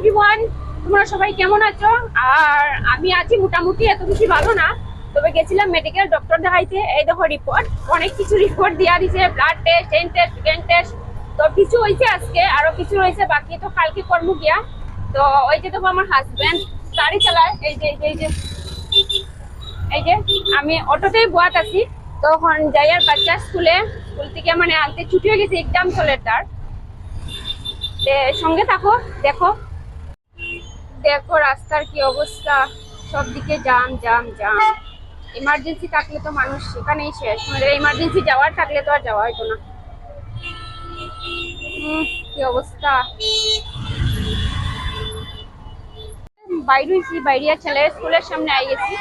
Everyone তোমরা সবাই কেমন আছো? আর আমি আছি মোটামুটি এত বেশি ভালো না তবে গেছিলাম মেডিকেল ডক্টর দেখাইতে। এই দেখো রিপোর্ট অনেক কিছু রিপোর্ট দিয়া দিছে ব্লাড টেস্ট হেন টেস্ট সেকেন্ড টেস্ট তো কিছু হয়েছে আজকে আরও কিছু রয়েছে বাকি তো কালকে কর্ম গিয়া। তো ওই যে দেখো আমার হাজবেন্ড গাড়ি চালায় এই যে এই যে, এই যে আমি অটোতেই বোয়াত আছি। তখন যাইয়ার বাচ্চা স্কুলে স্কুল থেকে মানে আনতে ছুটি হয়ে গেছে এক্সাম চলে তার। সঙ্গে থাকো দেখো। দেখো রাস্তার কি অবস্থা। সব দিকে জাম জাম জাম ইমার্জেন্সি থাকলে তো মানুষ সেখানেই শেষ। মানে ইমার্জেন্সি যাওয়ার থাকলে তো আর যাওয়া হতো না। কি অবস্থা। বাইরে হয়েছি বাইরিয়া ছেলের স্কুলের সামনে আই গেছি।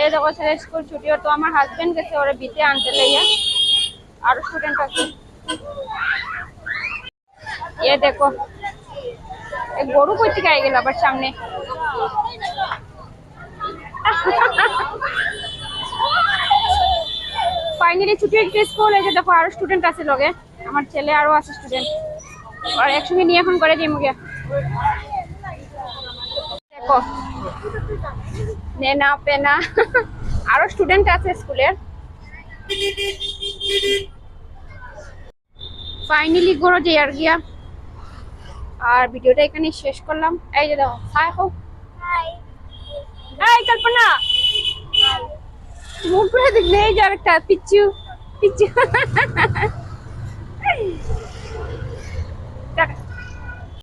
এই দেখো ছেলের স্কুল ছুটি তো আমার হাজবেন্ড গেছে, ওরা বিতে আনতে লাইয়া। আরও স্টুডেন্ট আছে। এ দেখো গরু থেকে আই গেল আবার সামনে। ফাইনালি ছুটি স্কুল এই যে দেখো আরও স্টুডেন্ট আছে লগে। আমার ছেলে আরও আছে স্টুডেন্ট আর একসঙ্গে নিয়ে এখন করে যাই মুগে দেখো, নেনা পেনা, আরও স্টুডেন্ট আছে স্কুলের ফাইনালি গড়ো যে আর গিয়া। আর ভিডিওটা এখানে শেষ করলাম। এই যে দেখো, হাই হোক হাই কল্পনা। মুখ ঘুরে দেখলে এই যে আরেকটা পিচ্ছু পিচ্ছু